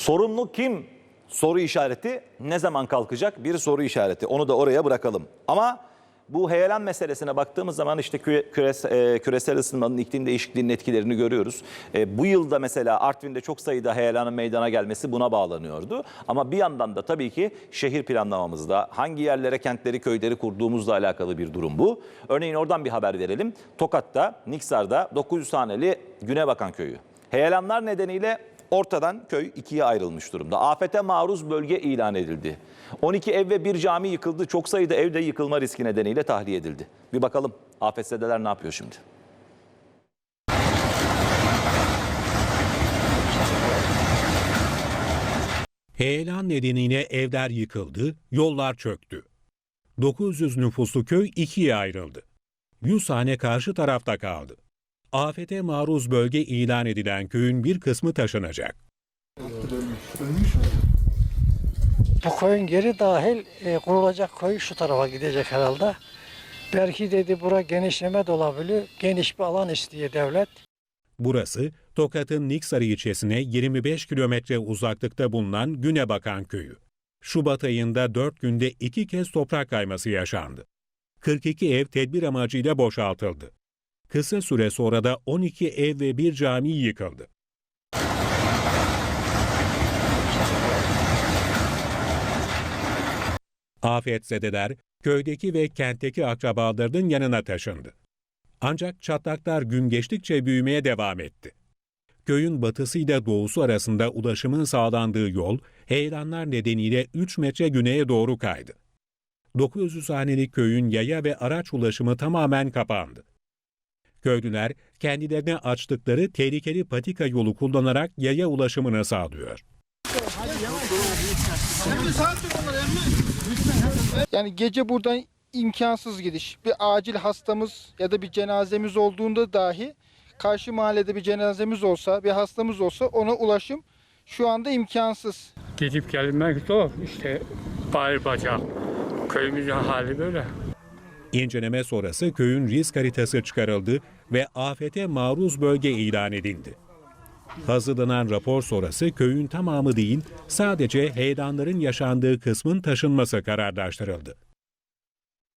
Sorumlu kim? Soru işareti. Ne zaman kalkacak? Bir soru işareti. Onu da oraya bırakalım. Ama bu heyelan meselesine baktığımız zaman işte e, küresel ısınmanın iklim değişikliğinin etkilerini görüyoruz. E, bu yılda mesela Artvin'de çok sayıda heyelanın meydana gelmesi buna bağlanıyordu. Ama bir yandan da tabii ki şehir planlamamızda hangi yerlere kentleri, köyleri kurduğumuzla alakalı bir durum bu. Örneğin oradan bir haber verelim. Tokat'ta, Niksar'da 900 haneli Günebakan köyü. Heyelanlar nedeniyle ortadan köy ikiye ayrılmış durumda. Afete maruz bölge ilan edildi. 12 ev ve bir cami yıkıldı. Çok sayıda ev de yıkılma riski nedeniyle tahliye edildi. Bir bakalım afetzedeler ne yapıyor şimdi? Heyelan nedeniyle evler yıkıldı, yollar çöktü. 900 nüfuslu köy ikiye ayrıldı. 100 hane karşı tarafta kaldı. Afete maruz bölge ilan edilen köyün bir kısmı taşınacak. Bu koyun geri dahil e, kurulacak koy şu tarafa gidecek herhalde. Belki dedi bura genişleme de olabilir. Geniş bir alan istiyor devlet. Burası Tokat'ın Niksarı ilçesine 25 kilometre uzaklıkta bulunan Günebakan köyü. Şubat ayında 4 günde iki kez toprak kayması yaşandı. 42 ev tedbir amacıyla boşaltıldı. Kısa süre sonra da 12 ev ve bir cami yıkıldı. Afetzedeler köydeki ve kentteki akrabalarının yanına taşındı. Ancak çatlaklar gün geçtikçe büyümeye devam etti. Köyün batısıyla doğusu arasında ulaşımın sağlandığı yol heyelanlar nedeniyle 3 metre güneye doğru kaydı. 900 hanelik köyün yaya ve araç ulaşımı tamamen kapandı. Köylüler kendilerine açtıkları tehlikeli patika yolu kullanarak yaya ulaşımını sağlıyor. Yani gece buradan imkansız gidiş. Bir acil hastamız ya da bir cenazemiz olduğunda dahi karşı mahallede bir cenazemiz olsa, bir hastamız olsa ona ulaşım şu anda imkansız. Gidip gelmek zor. İşte bari bacak. Köyümüzün hali böyle. İnceleme sonrası köyün risk haritası çıkarıldı ve afete maruz bölge ilan edildi. Hazırlanan rapor sonrası köyün tamamı değil, sadece heyelanların yaşandığı kısmın taşınması kararlaştırıldı.